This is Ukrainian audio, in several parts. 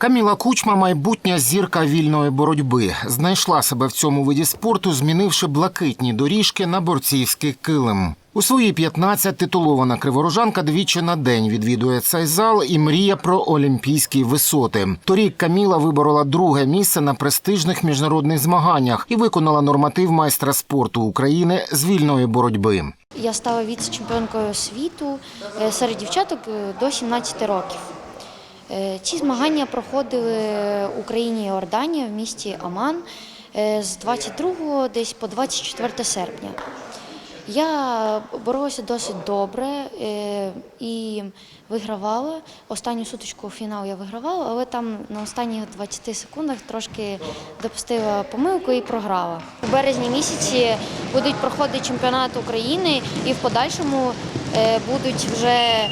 Каміла Кучма, майбутня зірка вільної боротьби, знайшла себе в цьому виді спорту, змінивши блакитні доріжки на борцівський килим. У свої 15 титулована криворожанка двічі на день відвідує цей зал і мріє про олімпійські висоти. Торік Каміла виборола друге місце на престижних міжнародних змаганнях і виконала норматив майстра спорту України з вільної боротьби. Я стала віце-чемпіонкою світу е, серед дівчаток е, до 17 років. Е, Ці змагання проходили в Україні і Йорданія в місті Аман е, з 22 десь по 24 серпня. Я боролася досить добре е, і вигравала. Останню сутичку фінал я вигравала, але там на останніх 20 секундах трошки допустила помилку і програла. У березні місяці будуть проходити чемпіонат України і в подальшому будуть вже,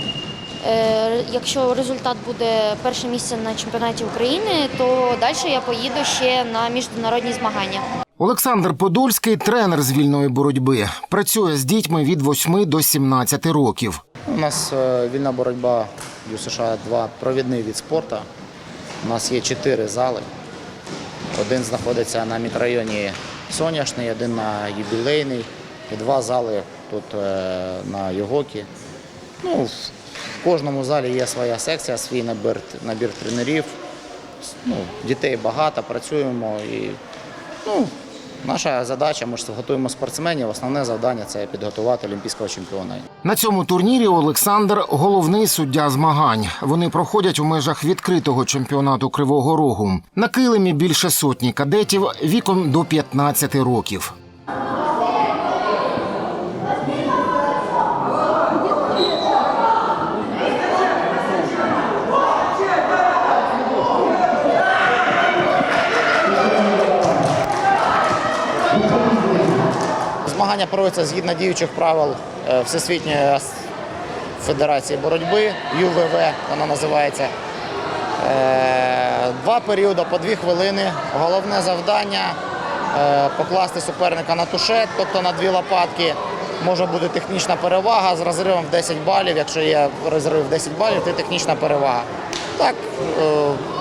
якщо результат буде перше місце на чемпіонаті України, то далі я поїду ще на міжнародні змагання. Олександр Подольський тренер з вільної боротьби. Працює з дітьми від 8 до 17 років. У нас е, вільна боротьба у США 2 провідний від спорту. У нас є чотири зали. Один знаходиться на мікрорайоні Соняшний, один на юбілейний і два зали тут е, на Йогокі. Ну, в кожному залі є своя секція, свій набір, набір тренерів. Ну, дітей багато, працюємо і ну, наша задача, ми ж готуємо спортсменів. Основне завдання це підготувати олімпійського чемпіона. На цьому турнірі Олександр головний суддя змагань. Вони проходять у межах відкритого чемпіонату Кривого Рогу. На килимі більше сотні кадетів віком до 15 років. Змагання проводяться згідно діючих правил е, Всесвітньої федерації боротьби, ЮВВ вона називається. Е, Два періоди по дві хвилини. Головне завдання е, покласти суперника на тушет, тобто на дві лопатки. Може бути технічна перевага з розривом в 10 балів. Якщо є розрив в 10 балів, то технічна перевага. Так,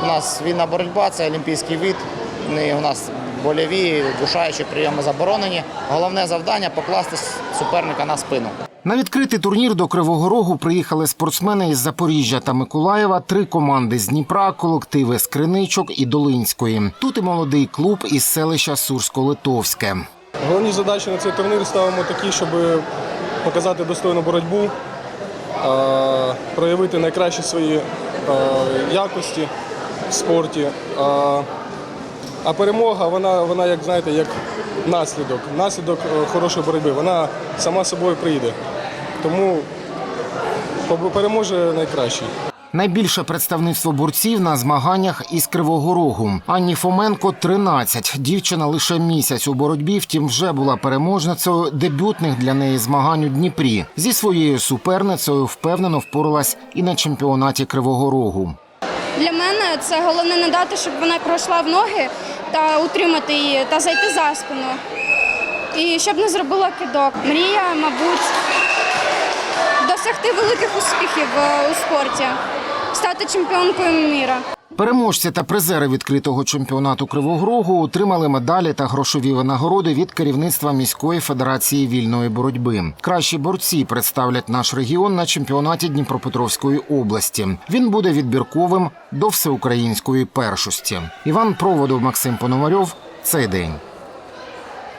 у нас вільна боротьба, це олімпійський вид. У нас больові, душаючі прийоми заборонені. Головне завдання покласти суперника на спину. На відкритий турнір до Кривого Рогу приїхали спортсмени із Запоріжжя та Миколаєва, три команди з Дніпра, колективи з Криничок і Долинської. Тут і молодий клуб із селища Сурсько-Литовське. Головні задачі на цей турнір ставимо такі, щоб показати достойну боротьбу, е, проявити найкращі свої е, якості в спорті. А, перемога, вона, вона, як знаєте, як наслідок, наслідок е, хорошої боротьби. Вона сама собою прийде. Тому переможе найкращий. Найбільше представництво борців на змаганнях із Кривого Рогу. Анні Фоменко 13. Дівчина лише місяць у боротьбі, втім вже була переможницею дебютних для неї змагань у Дніпрі. Зі своєю суперницею впевнено впоралась і на чемпіонаті Кривого Рогу. Для мене це головне не дати, щоб вона пройшла в ноги та утримати її та зайти за спину. І щоб не зробила кидок. Мрія, мабуть, досягти великих успіхів е, у спорті, стати чемпіонкою міра. Переможці та призери відкритого чемпіонату Кривого Рогу отримали медалі та грошові винагороди від керівництва міської федерації вільної боротьби. Кращі борці представлять наш регіон на чемпіонаті Дніпропетровської області. Він буде відбірковим до всеукраїнської першості. Іван Проводов, Максим Пономарьов. Цей день.